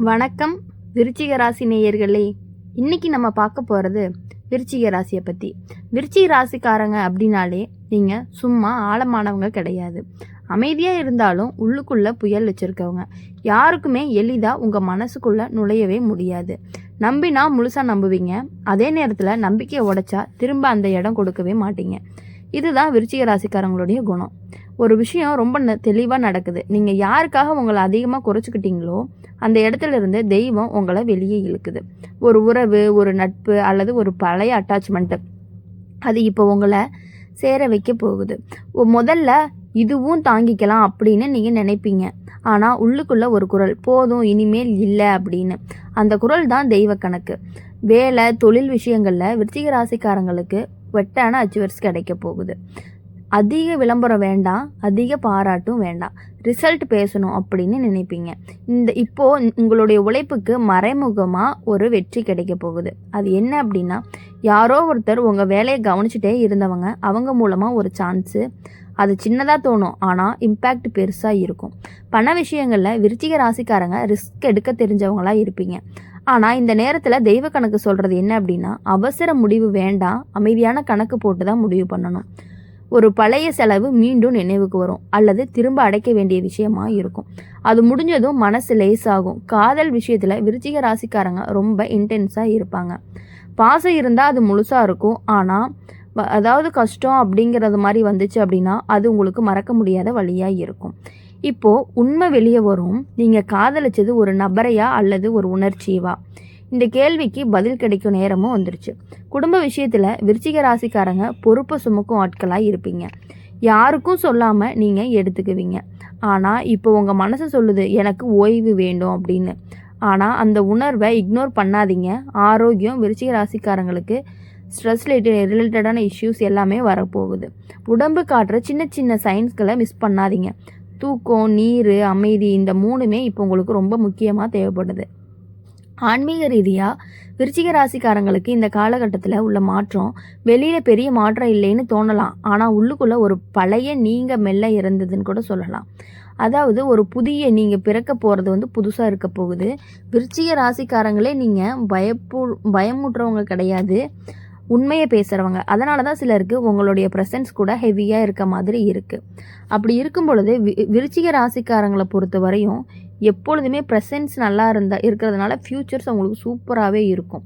வணக்கம் விருச்சிக ராசி நேயர்களே. இன்றைக்கி நம்ம பார்க்க போகிறது விருச்சிக ராசியை பற்றி விருச்சிக ராசிக்காரங்க அப்படின்னாலே நீங்கள் சும்மா ஆழமானவங்க கிடையாது. அமைதியாக இருந்தாலும் உள்ளுக்குள்ளே புயல் வச்சுருக்கவங்க. யாருக்குமே எளிதாக உங்கள் மனசுக்குள்ளே நுழையவே முடியாது. நம்பினா முழுசாக நம்புவீங்க. அதே நேரத்தில் நம்பிக்கையை உடைச்சா திரும்ப அந்த இடம் கொடுக்கவே மாட்டீங்க. இதுதான் விருச்சிக ராசிக்காரங்களுடைய குணம். ஒரு விஷயம் ரொம்ப தெளிவாக நடக்குது. நீங்கள் யாருக்காக உங்களை அதிகமாக குறைச்சிக்கிட்டீங்களோ அந்த இடத்துல இருந்து தெய்வம் உங்களை வெளியே இழுக்குது. ஒரு உறவு ஒரு நட்பு அல்லது ஒரு பழைய அட்டாச்மெண்ட்டு அது இப்போ உங்களை சேர வைக்க போகுது. முதல்ல இதுவும் தாங்கிக்கலாம் அப்படின்னு நீங்கள் நினைப்பீங்க. ஆனால் உள்ளுக்குள்ளே ஒரு குரல் போதும் இனிமேல் இல்லை அப்படின்னு. அந்த குரல் தான் தெய்வ கணக்கு. வேலை தொழில் விஷயங்களில் விருச்சிக ராசிக்காரங்களுக்கு வெட்டான அச்சுவர்ஸ் கிடைக்க போகுது. அதிக விளம்பரம் வேண்டாம் அதிக பாராட்டும் வேண்டாம். ரிசல்ட் பேசணும் அப்படின்னு நினைப்பீங்க. இந்த இப்போது உங்களுடைய உழைப்புக்கு மறைமுகமாக ஒரு வெற்றி கிடைக்க போகுது. அது என்ன அப்படின்னா யாரோ ஒருத்தர் உங்கள் வேலையை கவனிச்சுட்டே இருந்தவங்க அவங்க மூலமாக ஒரு சான்ஸு அது சின்னதாக தோணும் ஆனால் இம்பேக்ட் பெருசாக இருக்கும். பண விஷயங்களில் விருச்சிக ராசிக்காரங்க ரிஸ்க் எடுக்க தெரிஞ்சவங்களாக இருப்பீங்க. ஆனால் இந்த நேரத்தில் தெய்வ கணக்கு சொல்கிறது என்ன அப்படின்னா அவசர முடிவு வேண்டாம் அமைதியான கணக்கு போட்டு தான் முடிவு பண்ணணும். ஒரு பழைய செலவு மீண்டும் நினைவுக்கு வரும் அல்லது திரும்ப அடைக்க வேண்டிய விஷயமா இருக்கும். அது முடிஞ்சதும் மனசு லேசாகும். காதல் விஷயத்தில் விருச்சிக ராசிக்காரங்க ரொம்ப இன்டென்ஸாக இருப்பாங்க. பாசம் இருந்தால் அது முழுசாக இருக்கும். ஆனால் வ- அதாவது கஷ்டம் அப்படிங்கிறது மாதிரி வந்துச்சு அப்படின்னா அது உங்களுக்கு மறக்க முடியாத வழியாக இருக்கும். இப்போது உண்மை வெளியே வரும். நீங்கள் காதலிச்சது ஒரு நபரையா அல்லது ஒரு உணர்ச்சியவா? இந்த கேள்விக்கு பதில் கிடைக்கும் நேரமும் வந்துருச்சு. குடும்ப விஷயத்தில் விருச்சிக ராசிக்காரங்க பொறுப்பை சுமக்கும் ஆட்களாக இருப்பீங்க. யாருக்கும் சொல்லாமல் நீங்கள் எடுத்துக்குவீங்க. ஆனால் இப்போ உங்கள் மனசு சொல்லுது எனக்கு ஓய்வு வேண்டும் அப்படின்னு. ஆனால் அந்த உணர்வை இக்னோர் பண்ணாதீங்க. ஆரோக்கியம் விருச்சிக ராசிக்காரங்களுக்கு ஸ்ட்ரெஸ் ரிலேட்டட் ரிலேட்டடான இஷ்யூஸ் எல்லாமே வரப்போகுது. உடம்பு காட்டுற சின்ன சின்ன சயின்ஸ்களை மிஸ் பண்ணாதீங்க. தூக்கம் நீர் அமைதி இந்த மூணுமே இப்போ உங்களுக்கு ரொம்ப முக்கியமாக தேவைப்படுது. ஆன்மீக ரீதியாக விருச்சிக ராசிக்காரங்களுக்கு இந்த காலகட்டத்தில் உள்ள மாற்றம் வெளியில் பெரிய மாற்றம் இல்லைன்னு தோணலாம். ஆனால் உள்ளுக்குள்ளே ஒரு பழைய நீங்கள் மெல்ல இறந்ததுன்னு கூட சொல்லலாம். அதாவது ஒரு புதிய நீங்கள் பிறக்க போகிறது வந்து புதுசாக இருக்க போகுது. விருச்சிக ராசிக்காரங்களே நீங்கள் பயப்பு பயமுட்டுறவங்க கிடையாது. உண்மையை பேசுகிறவங்க அதனால தான் சிலருக்கு உங்களுடைய ப்ரெசன்ஸ் கூட ஹெவியாக இருக்க மாதிரி இருக்குது அப்படி இருக்கும் பொழுது வி விருச்சிக ராசிக்காரங்களை பொறுத்த வரையும் எப்பொழுதுமே ப்ரெசன்ஸ் நல்லா இருந்தா இருக்கிறதுனால ஃப்யூச்சர்ஸ் உங்களுக்கு சூப்பராகவே இருக்கும்.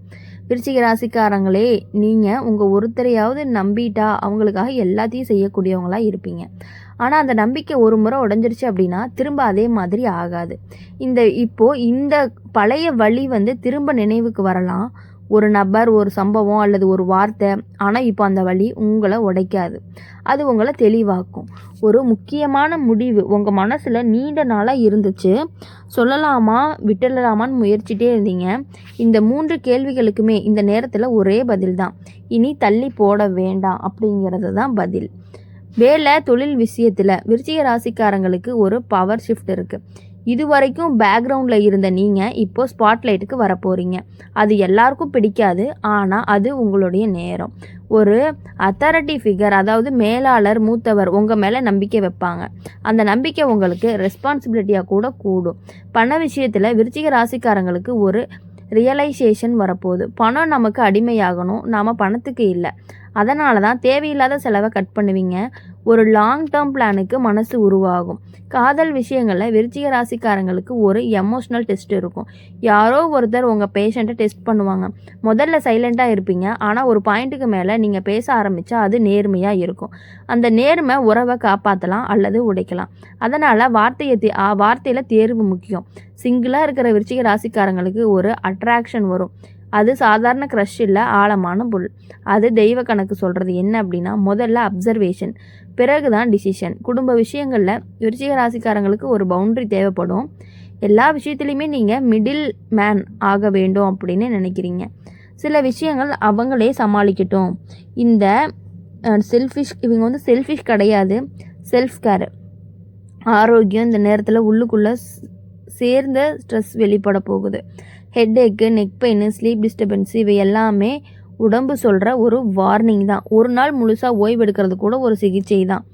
விருச்சிக ராசிக்காரங்களே நீங்கள் உங்கள் ஒருத்தரையாவது நம்பிட்டா அவங்களுக்காக எல்லாத்தையும் செய்யக்கூடியவங்களாக இருப்பீங்க. ஆனால் அந்த நம்பிக்கை ஒரு முறை உடஞ்சிருச்சு அப்படின்னா திரும்ப அதே மாதிரி ஆகாது. இந்த இப்போது இந்த பழைய வழி வந்து திரும்ப நினைவுக்கு வரலாம். ஒரு நபர் ஒரு சம்பவம் அல்லது ஒரு வார்த்தை ஆனால் இப்போ அந்த வழி உங்களை உடைக்காது. அது உங்களை தெளிவாக்கும். ஒரு முக்கியமான முடிவு உங்கள் மனசில் நீண்ட நாளாக இருந்துச்சு. சொல்லலாமா? விட்டுடலாமான்னு முயற்சிட்டே இருந்தீங்க. இந்த மூன்று கேள்விகளுக்குமே இந்த நேரத்தில் ஒரே பதில் தான். இனி தள்ளி போட வேண்டாம் அப்படிங்கிறது தான் பதில். வேலை தொழில் விஷயத்தில் விருச்சிக ராசிக்காரங்களுக்கு ஒரு பவர் ஷிஃப்ட் இருக்குது இது வரைக்கும் பேக்ரவுண்டில் இருந்த நீங்கள் இப்போ ஸ்பாட்லைட்டுக்கு வரப்போகிறீங்க அது எல்லாருக்கும் பிடிக்காது ஆனால் அது உங்களுடைய நேரம். ஒரு அத்தாரிட்டி ஃபிகர் அதாவது மேலாளர் மூத்தவர் உங்கள் மேலே நம்பிக்கை வைப்பாங்க. அந்த நம்பிக்கை உங்களுக்கு ரெஸ்பான்சிபிலிட்டியாக கூட கூடும். பண விஷயத்தில் விருச்சிக ராசிக்காரங்களுக்கு ஒரு ரியலைசேஷன் வரப்போகுது. பணம் நமக்கு அடிமையாகணும். நாம் பணத்துக்கு இல்லை. அதனால தான் தேவையில்லாத செலவை கட் பண்ணுவீங்க. ஒரு லாங் டேர்ம் பிளானுக்கு மனசு உருவாகும். காதல் விஷயங்களில் விருச்சிக ராசிக்காரங்களுக்கு ஒரு எமோஷ்னல் டெஸ்ட் இருக்கும். யாரோ ஒருத்தர் உங்கள் பேஷண்ட்டை டெஸ்ட் பண்ணுவாங்க. முதல்ல சைலண்ட்டாக இருப்பீங்க. ஆனால் ஒரு பாயிண்ட்டுக்கு மேலே நீங்கள் பேச ஆரம்பித்தா அது நேர்மையாக இருக்கும். அந்த நேர்மை உறவை காப்பாற்றலாம் அல்லது உடைக்கலாம். அதனால் வார்த்தையை தே வார்த்தையில் தேர்வு முக்கியம். சிங்கிளாக இருக்கிற விருச்சிக ராசிக்காரங்களுக்கு ஒரு அட்ராக்ஷன் வரும். அது சாதாரண க்ரஷ் இல்லை ஆழமான புல் அது தெய்வ கணக்கு சொல்கிறது என்ன அப்படின்னா முதல்ல அப்சர்வேஷன் பிறகு தான் டிசிஷன் குடும்ப விஷயங்களில் விருச்சிக ராசிக்காரங்களுக்கு ஒரு பவுண்டரி தேவைப்படும். எல்லா விஷயத்துலையுமே நீங்கள் மிடில் மேன் ஆக வேண்டும் அப்படின்னு நினைக்கிறீங்க. சில விஷயங்கள் அவங்களே சமாளிக்கட்டும். இந்த செல்ஃபிஷ் இவங்க வந்து செல்ஃபிஷ் கிடையாது. செல்ஃப் கேர் ஆரோக்கியம் இந்த நேரத்தில் உள்ளுக்குள்ளே சேர்ந்த ஸ்ட்ரெஸ் வெளிப்பட போகுது. Headache neck pain sleep disturbance இவை எல்லாமே உடம்பு சொல்கிற ஒரு வார்னிங் தான். ஒரு நாள் முழுசாக ஓய்வு எடுக்கிறது கூட ஒரு சிகிச்சை தான்.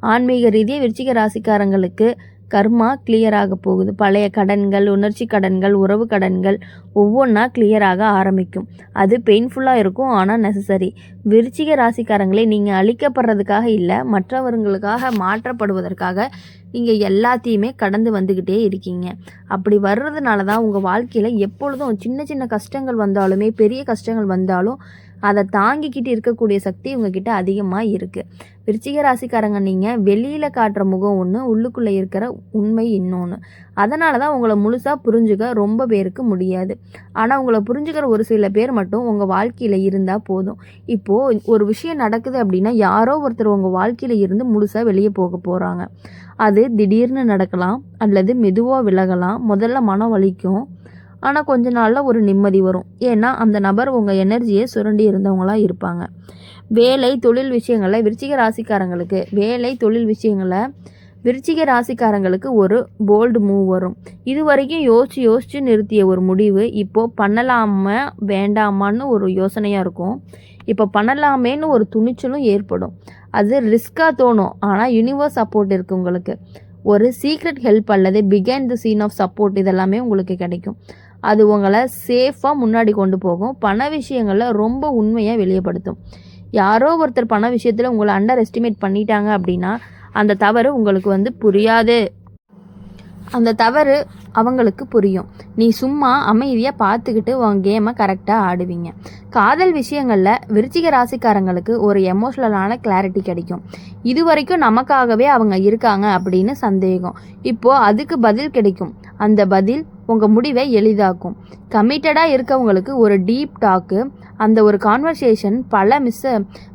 ஆன்மீக ரீதியாக விருச்சிக ராசிக்காரங்களுக்கு கர்மா clear ஆக போகுது. பழைய கடன்கள் உணர்ச்சி கடன்கள் உறவு கடன்கள் ஒவ்வொன்றா clear ஆக ஆரம்பிக்கும். அது பெயின்ஃபுல்லாக இருக்கும் ஆனால் நெசசரி விருச்சிக ராசிக்காரங்களே நீங்கள் அழிக்கப்படுறதுக்காக இல்லை மற்றவர்களுக்காக மாற்றப்படுவதற்காக நீங்கள் எல்லாத்தையுமே கடந்து வந்துக்கிட்டே இருக்கீங்க. அப்படி வர்றதுனால தான் உங்கள் வாழ்க்கையில் எப்பொழுதும் சின்ன சின்ன கஷ்டங்கள் வந்தாலுமே பெரிய கஷ்டங்கள் வந்தாலும் அதை தாங்கிக்கிட்டு இருக்கக்கூடிய சக்தி உங்ககிட்ட அதிகமாக இருக்குது விருச்சிக ராசிக்காரங்க நீங்கள் வெளியில் காட்டுற முகம் ஒன்று உள்ளுக்குள்ளே இருக்கிற உண்மை இன்னொன்று அதனால தான் உங்களை முழுசாக புரிஞ்சுக்க ரொம்ப பேருக்கு முடியாது. ஆனால் உங்களை புரிஞ்சுக்கிற ஒரு சில பேர் மட்டும் உங்கள் வாழ்க்கையில் இருந்தால் போதும். இப்போது ஒரு விஷயம் நடக்குது அப்படின்னா யாரோ ஒருத்தர் உங்கள் வாழ்க்கையில் இருந்து முழுசாக வெளியே போக போகிறாங்க அது திடீர்னு நடக்கலாம் அல்லது மெதுவாக விலகலாம் முதல்ல மனம் வலிக்கும். ஆனால் கொஞ்ச நாளில் ஒரு நிம்மதி வரும். ஏன்னா அந்த நபர் உங்கள் எனர்ஜியை சுரண்டி இருந்தவங்களா இருப்பாங்க. வேலை தொழில் விஷயங்களில் விருச்சிக ராசிக்காரங்களுக்கு வேலை தொழில் விஷயங்களை விருச்சிக ராசிக்காரங்களுக்கு ஒரு போல்டு மூவ் வரும். இது வரைக்கும் யோசிச்சு யோசிச்சு நிறுத்திய ஒரு முடிவு. இப்போது பண்ணலாமா வேண்டாமான்னு ஒரு யோசனையாக இருக்கும். இப்போ பண்ணலாமேன்னு ஒரு துணிச்சலும் ஏற்படும். அது ரிஸ்க்காக தோணும். ஆனால் யூனிவர்ஸ் சப்போர்ட் இருக்குது உங்களுக்கு. ஒரு சீக்ரெட் ஹெல்ப் அல்லது behind the scene of support இதெல்லாமே உங்களுக்கு கிடைக்கும். அது உங்களை சேஃபாக முன்னாடி கொண்டு போகும். பண விஷயங்களில் ரொம்ப உண்மையாக வெளியப்படுத்தும். யாரோ ஒருத்தர் பண விஷயத்தில் உங்களை அண்டர் எஸ்டிமேட் பண்ணிட்டாங்க அப்படின்னா அந்த தவறு உங்களுக்கு வந்து புரியாது. அந்த தவறு அவங்களுக்கு புரியும். நீ சும்மா அமைதியாக பார்த்துக்கிட்டு உன் கேமை கரெக்டாக ஆடுவீங்க. காதல் விஷயங்களில் விருச்சிக ராசிக்காரங்களுக்கு ஒரு எமோஷ்னலான கிளாரிட்டி கிடைக்கும். இது வரைக்கும் நமக்காகவே அவங்க இருக்காங்க அப்படின்னு சந்தேகம். இப்போது அதுக்கு பதில் கிடைக்கும். அந்த பதில் உங்கள் முடிவை எளிதாக்கும். கமிட்டடாக இருக்கவங்களுக்கு ஒரு டீப் டாக்கு அந்த ஒரு கான்வர்சேஷன் பல மிஸ்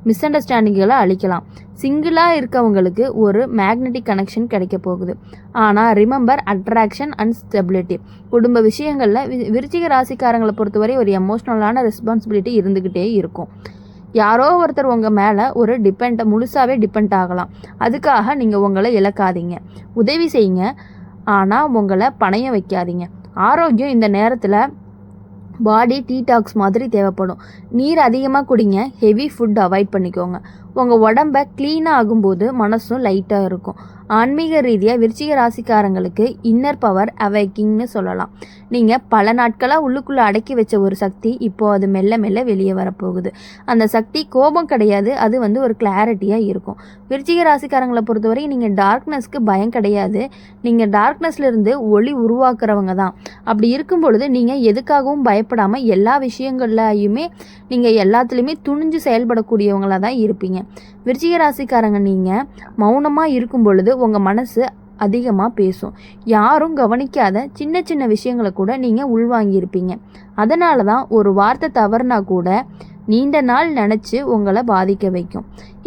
மிஸ் அண்டர்ஸ்டாண்டிங்களை அளிக்கலாம். சிங்கிளாக இருக்கவங்களுக்கு ஒரு மேக்னெட்டிக் கனெக்ஷன் கிடைக்க போகுது. ஆனால் ரிமெம்பர் அட்ராக்ஷன் அண்ட் ஸ்டெபிலிட்டி குடும்ப விஷயங்களில் வி- விருச்சிக ராசிக்காரங்களை பொறுத்தவரை ஒரு எமோஷ்னலான ரெஸ்பான்சிபிலிட்டி இருந்துக்கிட்டே இருக்கும். யாரோ ஒருத்தர் உங்கள் மேலே ஒரு டிபெண்ட் முழுசாகவே டிபெண்ட் ஆகலாம். அதுக்காக நீங்கள் உங்களை இழக்காதீங்க. உதவி செய்யுங்க. ஆனால் உங்களை பணையம் வைக்காதீங்க. ஆரோக்கியம் இந்த நேரத்தில் பாடி டீடாக்ஸ் மாதிரி தேவைப்படும். நீர் அதிகமாக குடிங்க ஹெவி ஃபுட் அவாய்ட் பண்ணிக்கோங்க. உங்கள் உடம்ப க்ளீனாக ஆகும்போது மனசும் லைட்டாக இருக்கும். ஆன்மீக ரீதியாக விருச்சிக ராசிக்காரங்களுக்கு இன்னர் பவர் அவைக்கிங்னு சொல்லலாம். நீங்கள் பல நாட்களாக உள்ளுக்குள்ளே அடக்கி வச்ச ஒரு சக்தி இப்போ அது மெல்ல மெல்ல வெளியே வரப்போகுது. அந்த சக்தி கோபம் கிடையாது அது வந்து ஒரு கிளாரிட்டியாக இருக்கும். விருச்சிக ராசிக்காரங்களை பொறுத்தவரை நீங்கள் டார்க்னஸ்க்கு பயம் கிடையாது. நீங்கள் டார்க்னஸ்லேருந்து ஒளி உருவாக்குறவங்க தான். அப்படி இருக்கும் பொழுது நீங்கள் எதுக்காகவும் பயப்படாமல் எல்லா விஷயங்கள்லையுமே நீங்கள் எல்லாத்துலேயுமே துணிஞ்சு செயல்படக்கூடியவங்களாக தான் இருப்பீங்க. விருச்சிக ராசிக்காரங்க நீங்கள் மௌனமாக இருக்கும் பொழுது உங்கள் மனசு அதிகமாக பேசும். யாரும் கவனிக்காத சின்ன சின்ன விஷயங்களை கூட நீங்கள் உள்வாங்கியிருப்பீங்க. அதனால தான் ஒரு வார்த்தை தவறுனா கூட நீண்ட நாள் நினச்சி உங்களை பாதிக்க வைக்கும்.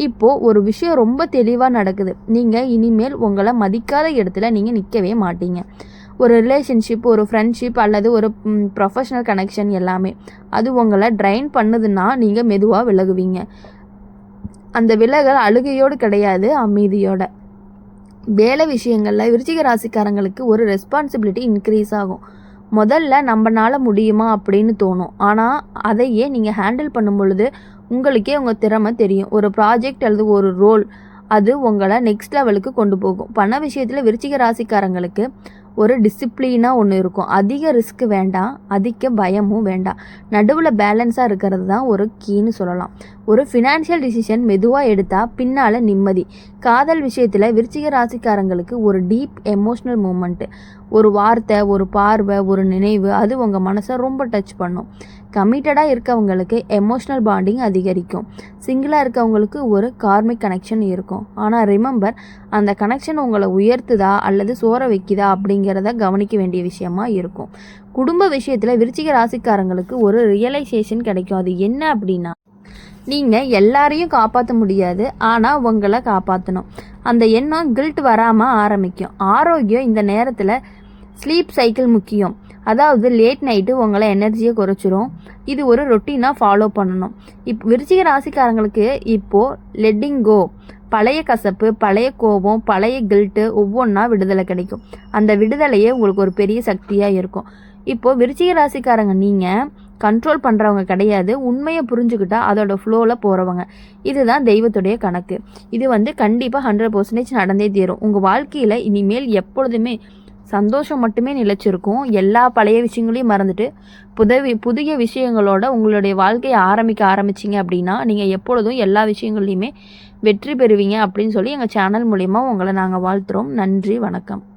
இப்போது ஒரு விஷயம் ரொம்ப தெளிவாக நடக்குது. நீங்கள் இனிமேல் உங்களை மதிக்காத இடத்துல நீங்கள் நிற்கவே மாட்டீங்க. ஒரு ரிலேஷன்ஷிப் ஒரு ஃப்ரெண்ட்ஷிப் அல்லது ஒரு ப்ரொஃபஷனல் கனெக்ஷன் எல்லாமே. அது உங்களை ட்ரைன் பண்ணுதுன்னா நீங்கள் மெதுவாக விலகுவீங்க. அந்த விலகல் அழுகையோடு கிடையாது அமைதியோட. வேலை விஷயங்களில் விருச்சிக ராசிக்காரங்களுக்கு ஒரு ரெஸ்பான்சிபிலிட்டி இன்க்ரீஸ் ஆகும். முதல்ல நம்மனால முடியுமா அப்படின்னு தோணும். ஆனால் அதையே நீங்கள் ஹேண்டில் பண்ணும் பொழுது உங்களுக்கே உங்கள் திறமை தெரியும். ஒரு ப்ராஜெக்ட் அல்லது ஒரு ரோல் அது உங்களை நெக்ஸ்ட் லெவலுக்கு கொண்டு போகும். பண விஷயத்தில் விருச்சிக ராசிக்காரங்களுக்கு ஒரு டிசிப்ளினாக ஒன்று இருக்கும். அதிக ரிஸ்க் வேண்டாம் அதிக பயமும் வேண்டாம். நடுவில் பேலன்ஸாக இருக்கிறது தான் ஒரு கீன்னு சொல்லலாம். ஒரு ஃபினான்ஷியல் டிசிஷன் மெதுவாக எடுத்தால் பின்னால் நிம்மதி. காதல் விஷயத்தில் விருச்சிக ராசிக்காரங்களுக்கு ஒரு டீப் எமோஷ்னல் மூமெண்ட்டு ஒரு வார்த்தை ஒரு பார்வை ஒரு நினைவு அது உங்கள் மனசை ரொம்ப டச் பண்ணும். கமிட்டடாக இருக்கவங்களுக்கு எமோஷ்னல் பாண்டிங் அதிகரிக்கும். சிங்கிளாக இருக்கவங்களுக்கு ஒரு கார்மிக் கனெக்ஷன் இருக்கும். ஆனால் ரிமெம்பர் அந்த கனெக்ஷன் உங்களை உயர்த்துதா அல்லது சோற வைக்குதா அப்படிங்கிறத கவனிக்க வேண்டிய விஷயமா இருக்கும். குடும்ப விஷயத்தில் விருச்சிக ராசிக்காரங்களுக்கு ஒரு ரியலைசேஷன் கிடைக்கும். அது என்ன அப்படின்னா நீங்கள் எல்லாரையும் காப்பாற்ற முடியாது ஆனால் உங்களை காப்பாற்றணும் அந்த எண்ணம் கில்ட் வராமல் ஆரம்பிக்கும். ஆரோக்கியம் இந்த நேரத்தில் ஸ்லீப் சைக்கிள் முக்கியம். அதாவது லேட் நைட்டு உங்களை எனர்ஜியை குறைச்சிரும். இது ஒரு ரொட்டீனாக ஃபாலோ பண்ணணும். இப்போ விருச்சிக ராசிக்காரங்களுக்கு இப்போது லெட்டிங் கோ பழைய கசப்பு பழைய கோபம் பழைய கில்ட்டு ஒவ்வொன்றா விடுதலை கிடைக்கும். அந்த விடுதலையே உங்களுக்கு ஒரு பெரிய சக்தியாக இருக்கும். இப்போது விருச்சிக ராசிக்காரங்க நீங்கள் கண்ட்ரோல் பண்ணுறவங்க கிடையாது. உண்மையை புரிஞ்சுக்கிட்டா அதோட ஃப்ளோவில் போகிறவங்க இதுதான் தெய்வத்துடைய கணக்கு. இது வந்து கண்டிப்பாக ஹண்ட்ரட் பர்சன்டேஜ் நடந்தே தீரும். உங்கள் வாழ்க்கையில் இனிமேல் எப்பொழுதுமே சந்தோஷம் மட்டுமே நிலைச்சிருக்கும். எல்லா பழைய விஷயங்களையும் மறந்துட்டு புதவி புதிய விஷயங்களோட உங்களுடைய வாழ்க்கையை ஆரம்பிக்க ஆரம்பிச்சிங்க அப்படின்னா நீங்கள் எப்பொழுதும் எல்லா விஷயங்கள்லையுமே வெற்றி பெறுவீங்க அப்படின்னு சொல்லி எங்கள் சேனல் மூலிமா உங்களை நாங்கள் வாழ்த்துறோம். நன்றி வணக்கம்.